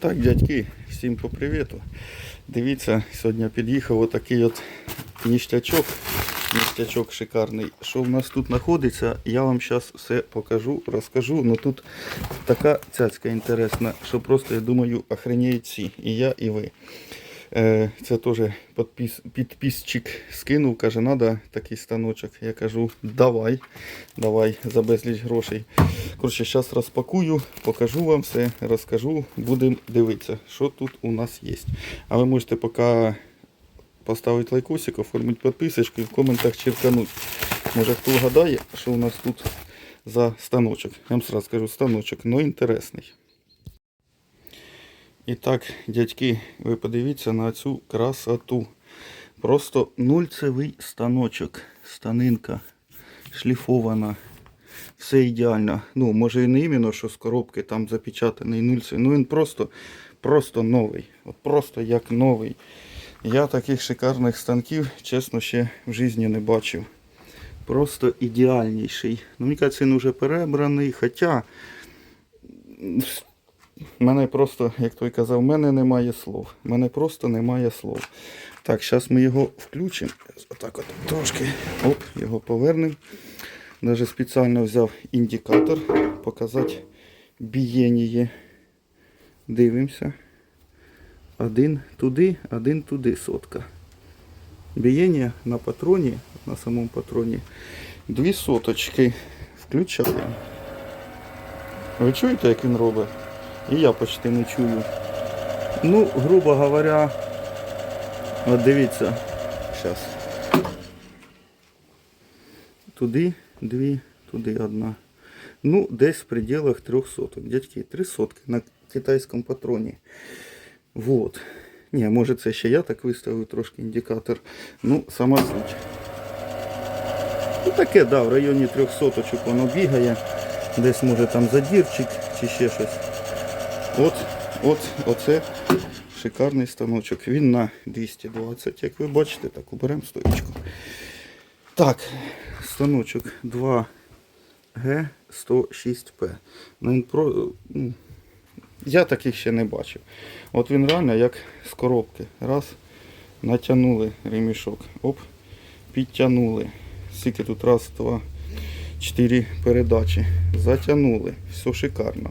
Так, дядьки, всім по привіту. Дивіться, сьогодні під'їхав отакий от ніштячок. Ніштячок шикарний. Що в нас тут знаходиться, я вам зараз все покажу, розкажу. Ну тут така цяцька інтересна, що просто, я думаю, охренеють всі. І я, і ви. Е, Це теж підпис, підписчик скинув, каже, треба такий станочок. Я кажу, давай, давай за безліч грошей. Коротше, зараз розпакую, покажу вам все, розкажу, будемо дивитися, що тут у нас є. А ви можете поки поставити лайкосик, оформити підписочку і в коментах черкануть. Може хто вгадає, що у нас тут за станочок. Я вам сразу скажу станочок, але інтересний. І так, дядьки, ви подивіться на цю красоту. Просто нульцевий станочок. Станинка шліфована. Все ідеально. Ну, може і не іменно, що з коробки там запечатаний нульцевий. Ну він просто, просто новий. От просто як новий. Я таких шикарних станків, чесно, ще в житті не бачив. Просто ідеальніший. Ну, мені кажеться, він вже перебраний. Хоча мене просто, як той казав, в мене немає слов. Мене просто немає слов. Так, зараз ми його включимо. Отак от трошки оп, його повернемо. Даже спеціально взяв індикатор, показати бієніє. Дивимося. Один туди, один туди сотка. Бієння на патроні, на самому патроні. Дві соточки. Включаємо. Ви чуєте, як він робить? І я почти не чую. Ну, грубо говоря, от дивіться, зараз. Туди дві, туди одна. Ну, десь в пределах трьох соток. Дядьки, три сотки на китайському патроні. Вот. Ні, може це ще я так виставив трошки індикатор. Ну, сама суть. Ну таке, да, в районі трьох соточок воно бігає. Десь може там задірчик чи ще щось. От, от, оце шикарний станочок. Він на 220, як ви бачите, так, уберемо стоїчку. Так, станочок 2G106P. Ну, ну, я таких ще не бачив. От він реально як з коробки. Раз, натягнули ремішок. Оп, підтягнули. Скільки тут раз, два, чотири передачі. Затягнули. Все шикарно.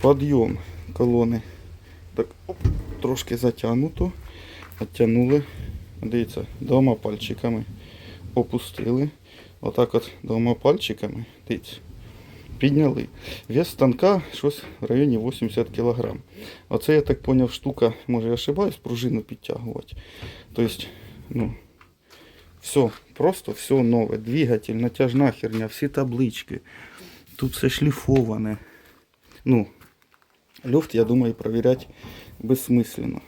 Подйом колони. Так, оп, трошки затягнуто. Оттягнули. Дивіться, двома пальчиками опустили. Отак от двома пальчиками. Дивіться. Підняли. Вес станка щось в районі 80 кг. Оце я так зрозумів, штука, може я ошибаюсь, пружину підтягувати. Тобто, ну, все, просто все нове. Двигатель, натяжна херня, всі таблички. Тут все шліфоване. Ну, люфт, я думаю, перевіряти безсмисленно.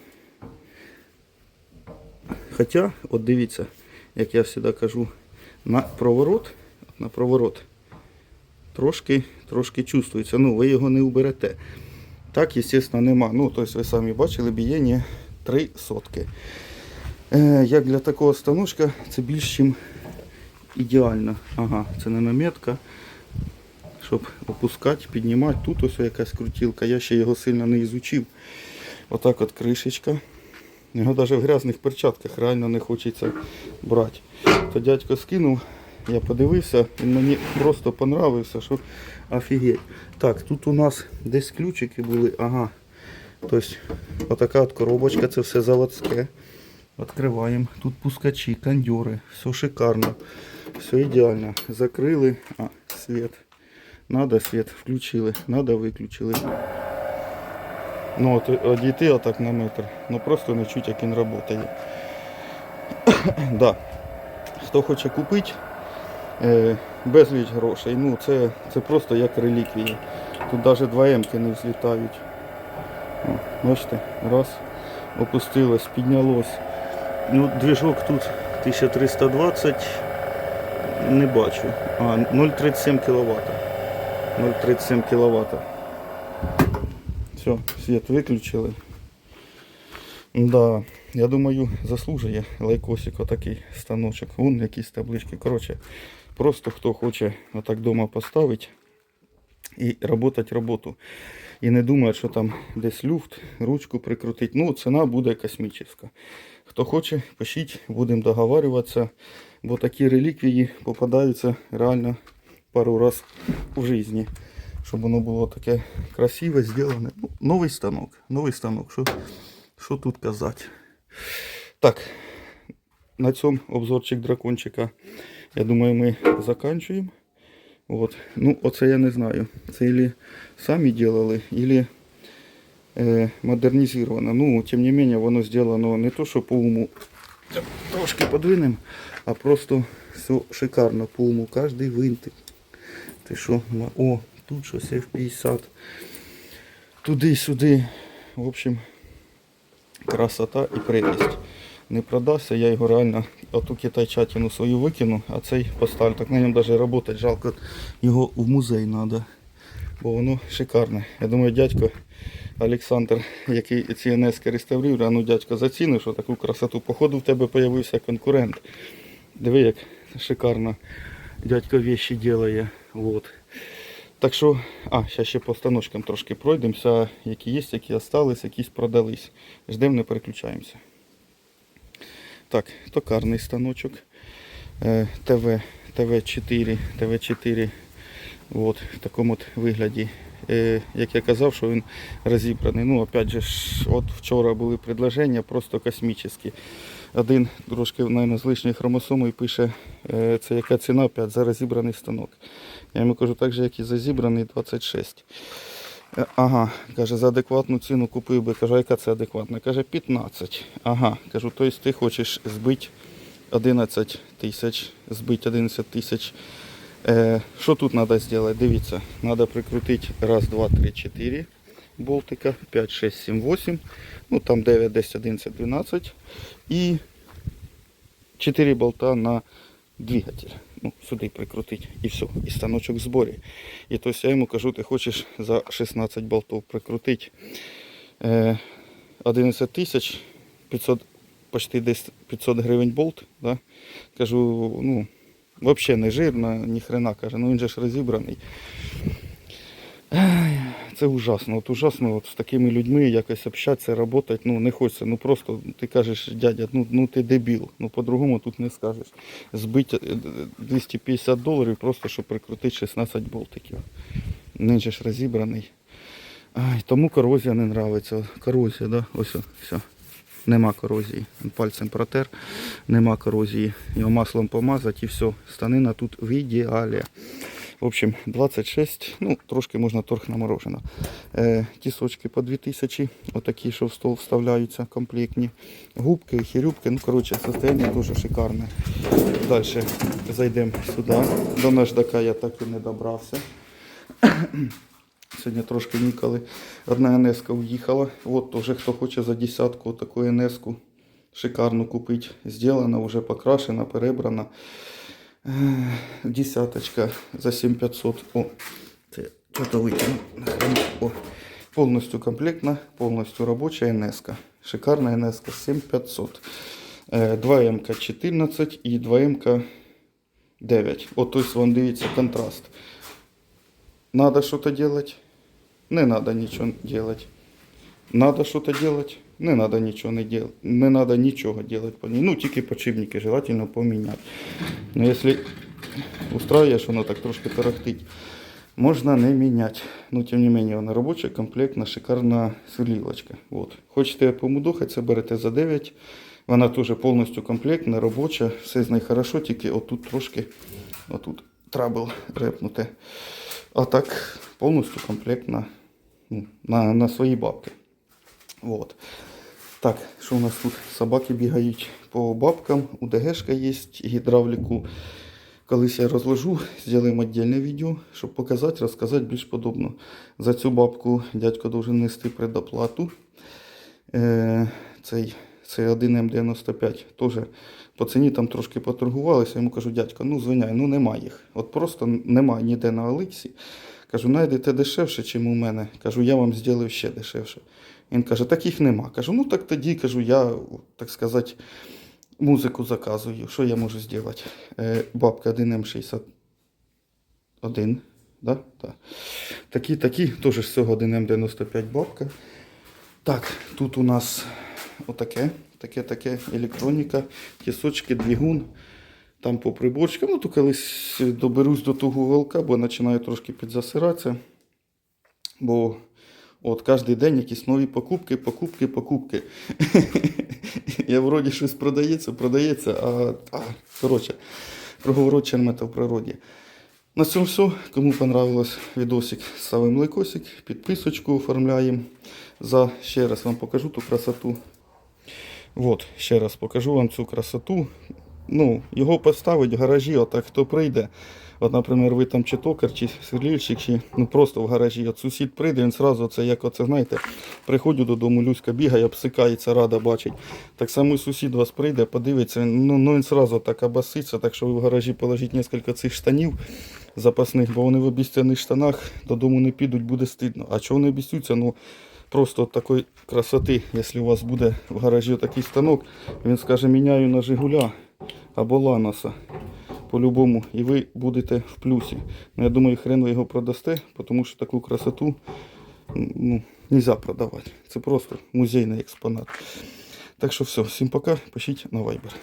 Хоча, от дивіться, як я завжди кажу, на проворот, на проворот трошки, трошки чувствується. Ну, ви його не уберете. Так, звісно, нема. Ну, тобто ви самі бачили, бієння 3 сотки. Е, як для такого станочка, це більш ніж ідеально. Ага, це не наметка. Щоб опускати, піднімати. Тут ось якась крутілка. Я ще його сильно не ізучив. Отак от кришечка. Його навіть в грязних перчатках реально не хочеться брати. То дядько скинув, я подивився, він мені просто понравився, що офігеть. Так, тут у нас десь ключики були, ага. Тобто, отака от коробочка, це все заводське. Відкриваємо. Тут пускачі, кондьори, все шикарно, все ідеально. Закрили, а, світ. Надо світ, включили, надо виключили. Ну от одійти отак на метр, ну просто не чуть, як він працює. да. Хто хоче купити, е, безліч грошей. Ну це, це просто як реліквія. Тут навіть два емки не взлітають. О, бачите, раз, опустилось, піднялось. Ну, движок тут 1320, не бачу. А, 0,37 кВт. 0,37 кВт. Все, світ виключили. Да, я думаю, заслужує лайкосик отакий станочок. Вон якісь таблички. Коротше, просто хто хоче отак вдома поставити і працювати роботу. і не думають, що там десь люфт, ручку прикрутить. Ну, ціна буде космічна. Хто хоче, пишіть, будемо договарюватися, бо такі реліквії попадаються реально пару раз у житті. Щоб воно було таке красиве, зроблене. Ну, новий станок. Новий станок. Що, тут казати? Так, на цьому обзорчик дракончика, я думаю, ми закінчуємо. Вот. Ну, оце я не знаю. Це или самі делали, или е, модернізовано. Ну, тим не менее, воно зроблено не то, що по уму трошки подвинем, а просто все шикарно по уму. Кожний винтик. Ти що? О, тут щось F50. Туди-сюди. В общем, красота і прелість. Не продався, я його реально оту китайчатину свою викину, а цей поставлю. Так на ньому навіть працювати жалко. Його в музей треба. Бо воно шикарне. Я думаю, дядько Олександр, який ці НСК реставрує, ну дядько зацінив, що таку красоту. Походу в тебе з'явився конкурент. Диви, як шикарно дядько вещи делає. Вот. Так що, а, зараз ще по станочкам трошки пройдемося, які є, які остались, якісь продались. Ждемо, не переключаємося. Так, токарний станочок. Е, ТВ, ТВ4, ТВ4 от, в такому от вигляді. Е, як я казав, що він розібраний. Ну, опять же, от вчора були предложення просто космічні. Один трошки, мабуть, з лишньої хромосомою пише, е, це яка ціна опять за розібраний станок. Я йому кажу, так же, як і за зібраний 26. Е, Ага, каже, за адекватну ціну купив би. Кажу, яка це адекватна? Каже, 15. Ага, кажу, тобто ти хочеш збити 11 тисяч, збити 11 тисяч. Е, що тут треба зробити? Дивіться, треба прикрутити раз, два, три, чотири болтика, 5, 6, 7, 8, ну там 9, 10, 11, 12 і 4 болта на двигатель. Ну, сюди прикрутити і все, і станочок в зборі. І то я йому кажу, ти хочеш за 16 болтів прикрутити е, 11 тисяч 500, почти десь 500 гривень болт. Да? Кажу, ну, взагалі не жирно, ні хрена, каже, ну він же ж розібраний. Це ужасно. От ужасно от з такими людьми якось общатися, працювати, ну не хочеться. Ну просто ти кажеш, дядя, ну, ну ти дебіл. Ну по-другому тут не скажеш. Збити е, 250 доларів просто, щоб прикрутити 16 болтиків. Же ж розібраний. Ай, тому корозія не нравиться. Корозія, да? Ось, все. Нема корозії. Пальцем протер, нема корозії. Його маслом помазати і все. Станина тут в ідеалі. В общем, 26, ну, трошки можна торг на морожено. Е, тісочки по 2000, отакі, що в стол вставляються, комплектні. Губки, хірюбки, ну, коротше, состояние дуже шикарне. Далі зайдемо сюди. До наждака я так і не добрався. Сьогодні трошки нікали. Одна НС уїхала. От теж хто хоче за десятку таку НС шикарну купити. Зроблена, вже покрашена, перебрана. Десяточка за 7500. О, це що-то витягну. О, повністю комплектна, повністю робоча НС. Шикарна НС 7500. Е, 2М 14 і 2М 9. От, тобто, вон дивіться контраст. Надо что-то делать? Не надо ничего делать. Надо что-то делать? Не надо ничего не делать. Не надо ничего делать по ней. Ну, тільки подшипники желательно поменять. Но если устраиваешь, воно так трошки тарахтить, можно не менять. Но тем не менее, вона робоча, комплектна, шикарна сверлілочка. Вот. Хочете помудохатися, берете за 9. Вона теж повністю комплектна, робоча, все з нею хорошо, тільки отут трошки, отут трабл репнуте. А так повністю комплектна ну, на, на свої бабки. Вот. Так, що у нас тут? Собаки бігають по бабкам, УДГшка є, гідравліку. Колись я розложу, зробимо віддільне відео, щоб показати, розказати більш подобно. За цю бабку дядько должен нести предоплату. Е, цей, цей 1М95 теж по ціні там трошки поторгувалися. Йому кажу, дядько, ну звиняй, ну нема їх. От просто немає ніде на Олексі. Кажу, знайдете дешевше, ніж у мене. Кажу, я вам зроблю ще дешевше. Він каже, таких нема. Кажу, ну так тоді кажу, я, так сказати, музику заказую. Що я можу зробити? Е, бабка 1М61. Да? Да. Такі, такі, теж всього 1 М95 бабка. Так, тут у нас отаке, таке, таке електроніка, тісочки, двигун. Там по приборчикам. Ну, то колись доберусь до того волка, бо починаю трошки підзасиратися. Бо от кожен день якісь нові покупки, покупки, покупки. Я вроді щось продається, продається, а, а коротше, круговорот чермета в природі. На цьому все. Кому понравилось відосик, ставимо лайкосик, підписочку оформляємо. За ще раз вам покажу ту красоту. От, ще раз покажу вам цю красоту. Ну, його поставить в гаражі, отак хто прийде. От, наприклад, ви там чи токар, чи сверлільщик, чи ну просто в гаражі. От сусід прийде, він зразу це як оце, знаєте, приходжу додому, Люська бігає, обсикається, рада бачить. Так само сусід вас прийде, подивиться, ну, ну він зразу так обаситься, так що ви в гаражі положіть кілька цих штанів запасних, бо вони в обіцяних штанах додому не підуть, буде стидно. А чого вони обіцюються? Ну просто такої красоти, якщо у вас буде в гаражі такий станок, він скаже, міняю на Жигуля або Ланоса. По-любому, і ви будете в плюсі. Ну, я думаю, хрен ви його продасте, тому що таку красоту ну, нельзя продавати. Це просто музейний експонат. Так що все, всім пока, пишіть на Viber.